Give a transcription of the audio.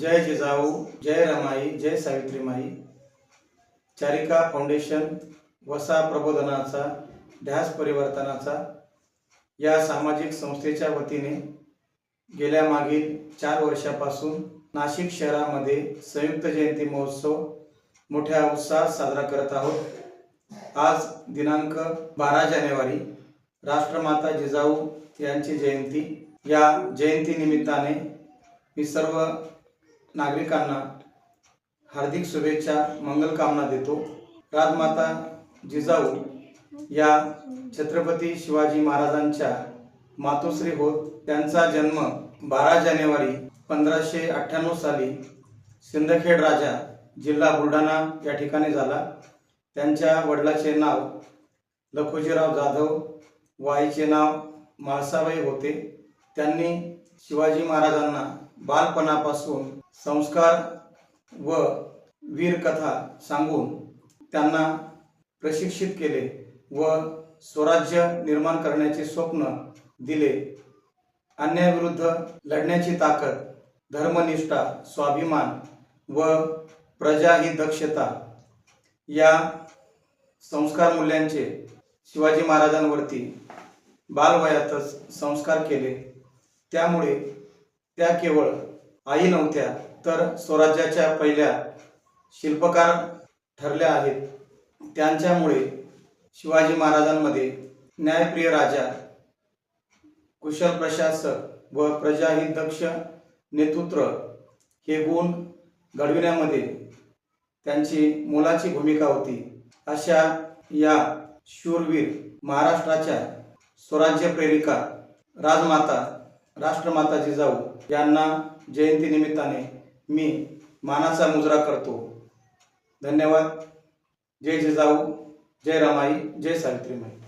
जय जिजाऊ जय रमाई जय सावित्रीमाई चारिका फाउंडेशन वसा प्रबोधनाचा ध्यास परिवर्तनाचा या सामाजिक संस्थेच्या वतीने गेल्या मागील चार वर्षापासून नाशिक शहरामध्ये संयुक्त जयंती महोत्सव मोठ्या उत्साहात साजरा करत आहोत. आज दिनांक बारा जानेवारी राष्ट्रमाता जिजाऊ यांची जयंती. या जयंतीनिमित्ताने मी सर्व नागरिकांना हार्दिक शुभेच्छा मंगलकामना देतो. राजमाता जिजाऊ या छत्रपती शिवाजी महाराजांच्या मातोश्री होत. त्यांचा जन्म बारा जानेवारी पंधराशे अठ्ठ्याण्णव साली सिंदखेड राजा जिल्हा बुलढाणा या ठिकाणी झाला. त्यांच्या वडिलाचे नाव लखोजीराव जाधव व आईचे नाव माळसाबाई होते. त्यांनी शिवाजी महाराजांना बालपणापासून संस्कार व वीरकथा सांगून त्यांना प्रशिक्षित केले व स्वराज्य निर्माण करण्याचे स्वप्न दिले. अन्यायाविरुद्ध लढण्याची ताकद धर्मनिष्ठा स्वाभिमान व प्रजा ही दक्षता या संस्कार मूल्यांचे शिवाजी महाराजांवरती बालवयातच संस्कार केले. त्यामुळे त्या केवळ आई नव्हत्या तर स्वराज्याच्या पहिल्या शिल्पकार ठरल्या आहेत. त्यांच्यामुळे शिवाजी महाराजांमध्ये न्यायप्रिय राजा कुशल प्रशासक व प्रजाहित दक्ष नेतृत्व हे गुण घडविण्यामध्ये त्यांची मोलाची भूमिका होती. अशा या शूरवीर महाराष्ट्राच्या स्वराज्य प्रेरिका राजमाता राष्ट्रमाता जिजाऊ यांना जयंती निमित्ताने मी मानाचा मुजरा करतो. धन्यवाद. जय जिजाऊ. जय रमाई. जय सावित्रीमाई